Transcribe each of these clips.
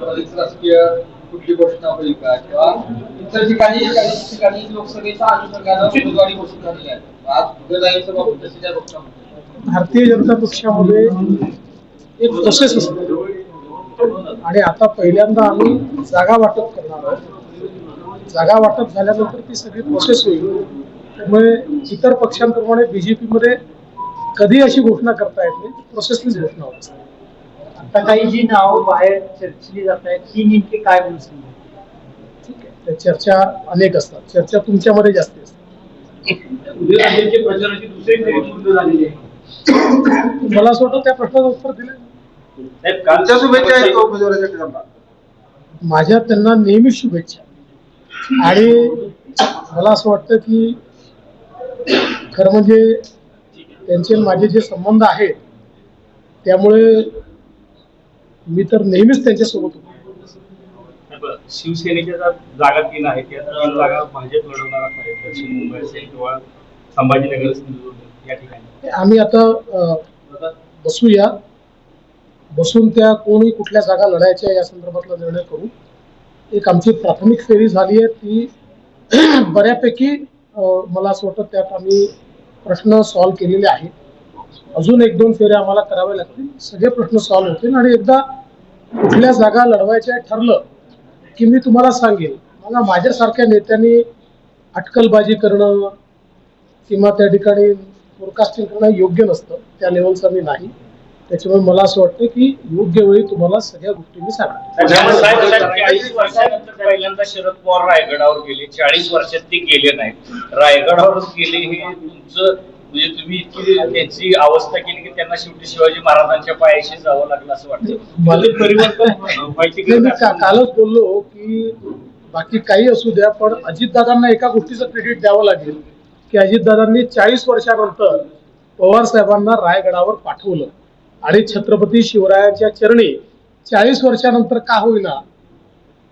बरीच राजकीय कुठली घोषणा होईल का? किंवा इतर ठिकाणी काही ठिकाणी लोकसभेच्या अनुषंगानं उमेदवारी घोषित झाली आहे. आज उमेदवारीचं बाबत तशी काय घोषणा होती? भारतीय जनता पक्षामध्ये एक प्रोसेस असतो. आणि आता पहिल्यांदा आम्ही जागा वाटप करणार आहोत. जागा वाटप झाल्यानंतर ती सगळी प्रोसेस होईल. त्यामुळे इतर पक्षांप्रमाणे बीजेपीमध्ये कधी अशी घोषणा करता येत नाही प्रोसेसनीच घोषणा होत असते. आता काही जी नावं बाहेर चर्चली जात आहेत ती नेमकी काय म्हणून ठीक आहे. चर्चा अनेक असतात. चर्चा तुमच्यामध्ये जास्ती असते. उदयनराजेंच्या प्रचाराची दुसरी फेरी पूर्ण झालेली आहे? मला असं वाटतं त्या प्रश्नाचं उत्तर दिलं. शुभेच्छा आहेत. माझ्या त्यांना नेहमी शुभेच्छा. आणि मला असं वाटतं की खरं म्हणजे त्यांचे माझे जे संबंध आहेत त्यामुळे मी तर नेहमीच त्यांच्यासोबत होतो. शिवसेनेच्या जागा तीन आहेत त्या तीन जागा भाजप लढवणार आहे दक्षिण मुंबई असेल किंवा संभाजीनगर सिंधुदुर्ग या ठिकाणी. आम्ही आता बसूया. बसून त्या कोणी कुठल्या जागा लढायच्या या संदर्भातला निर्णय करू. एक आमची प्राथमिक फेरी झाली आहे ती बऱ्यापैकी मला असं वाटतं त्यात आम्ही प्रश्न सॉल्व्ह केलेले आहेत. अजून एक दोन फेऱ्या आम्हाला कराव्या लागतील. सगळे प्रश्न सॉल्व्ह होतील आणि एकदा कुठल्या जागा लढवायच्या ठरलं की मी तुम्हाला सांगेन. मला माझ्यासारख्या नेत्यांनी अटकलबाजी करणं किंवा त्या ठिकाणी फोरकास्टिंग करणं योग्य नसतं. त्या लेवलचं मी नाही. त्याच्यामुळे मला असं वाटतं की योग्य वेळी तुम्हाला सगळ्या गोष्टी मी सांगतो पहिल्यांदा शरद पवार रायगडावर गेले. चाळीस वर्षात ते गेले नाहीत. रायगडावर गेले हे तुमचं म्हणजे तुम्ही इतकी त्यांची अवस्था केली की त्यांना शेवटी शिवाजी महाराजांच्या पायाशी जावं लागलं असं वाटतं परिवर्तन. कालच बोललो की बाकी काही असू द्या पण अजितदादांना एका गोष्टीचं क्रेडिट द्यावं लागेल की अजितदादांनी चाळीस वर्षानंतर पवार साहेबांना रायगडावर पाठवलं आणि छत्रपती शिवरायांच्या चरणी चाळीस वर्षानंतर का होईना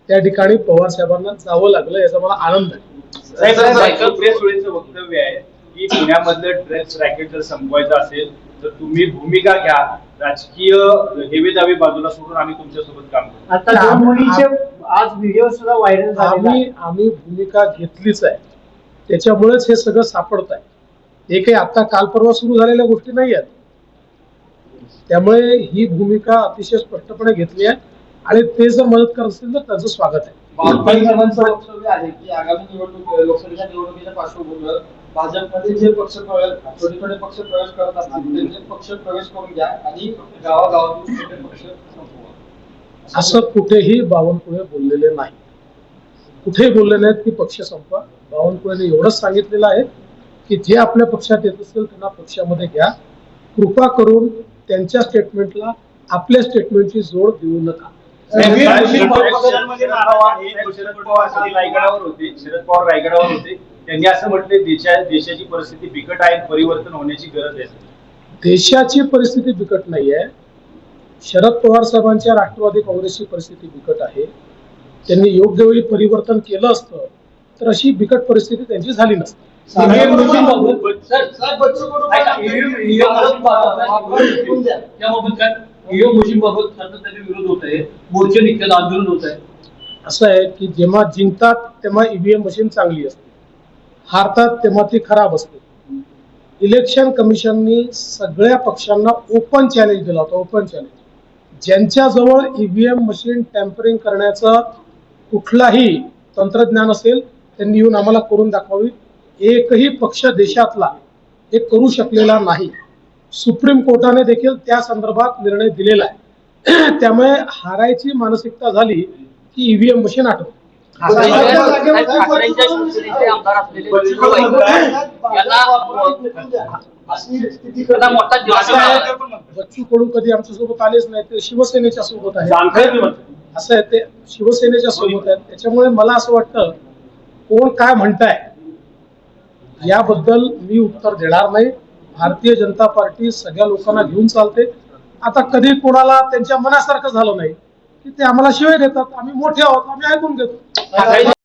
त्या ठिकाणी पवार साहेबांना जावं लागलं याचा मला आनंद आहे वक्तव्य आहे की पुण्यामधलं ड्रग्स रॅकेट जर संपवायचं असेल तर तुम्ही भूमिका घ्या. राजकीय हेवे दावे बाजूला सोडून आम्ही तुमच्यासोबत काम करू. आता दोन मुलींचे आज व्हिडिओ सुद्धा व्हायरल झाले आम्ही आम्ही भूमिका घेतलीच आहे. त्याच्यामुळेच हे सगळं सापडत आहे हे काही आता काल परवा सुरू झालेल्या गोष्टी नाही आहेत. त्यामुळे ही भूमिका अतिशय स्पष्टपणे घेतली आहे. आणि ते जर मदत करत असतील तर त्यांचं स्वागत आहे की आगामी निवडणूक लोकसभेच्या निवडणुकीच्या पार्श्वभूमीवर भाजपमध्ये जे पक्ष प्रवेश छोटे छोटे पक्ष प्रवेश करत असतील त्यांचे पक्ष प्रवेश करून घ्या आणि गावागावातील छोटे पक्ष संपवा असं कुठेही बावनकुळे बोललेले नाही कुठेही बोलले नाहीत की पक्ष संपवा बावनकुळेने एवढंच सांगितलेलं आहे की जे आपल्या पक्षात येत असतील त्यांना पक्षामध्ये घ्या कृपा करून त्यांच्या स्टेटमेंटला आपल्या स्टेटमेंटची जोड देऊ नका शरद पवार रायगडावर होते शरद पवार रायगडावर होते त्यांनी असं म्हटले देशा देशाची परिस्थिती बिकट आहे परिवर्तन होण्याची गरज आहे. देशाची परिस्थिती बिकट नाही आहे शरद पवार साहेबांच्या राष्ट्रवादी काँग्रेसची परिस्थिती बिकट आहे. त्यांनी योग्य वेळी परिवर्तन केलं असतं तर अशी बिकट परिस्थिती त्यांची झाली नसती. असं आहे की जेव्हा जिंकतात तेव्हा ईव्हीएम मशीन चांगली असते. हारतात तेव्हा ती खराब असते. इलेक्शन कमिशननी सगळ्या पक्षांना ओपन चॅलेंज दिला होता ओपन चॅलेंज ज्यांच्याजवळ ईव्हीएम मशीन टॅम्परिंग करण्याचं कुठलाही तंत्रज्ञान असेल त्यांनी येऊन आम्हाला करून दाखवावी. एकही पक्ष देशातला हे करू शकलेला नाही. सुप्रीम कोर्टाने देखील त्या संदर्भात निर्णय दिलेला आहे. त्यामुळे हारायची मानसिकता झाली की ईव्हीएम मशीन आठवते. ठाकरेंच्या शिवसेनेचे आमदार असलेले विष्णू वाईकर यांना त्यांना मोठा दिलासा मिळाला. बच्चू कडू कधी आमच्यासोबत आलेच नाही ते शिवसेनेच्या सोबत आहे. असं आहे ते शिवसेनेच्या सोबत आहेत. त्याच्यामुळे मला असं वाटतं कोण काय म्हणताय याबद्दल मी उत्तर देणार नाही. भारतीय जनता पार्टी सगळ्या लोकांना घेऊन चालते. आता कधी कोणाला त्यांच्या मनासारखं झालं नाही. की ते आम्हाला शिवाय देतात. आम्ही मोठे आहोत आम्ही ऐकून घेतो.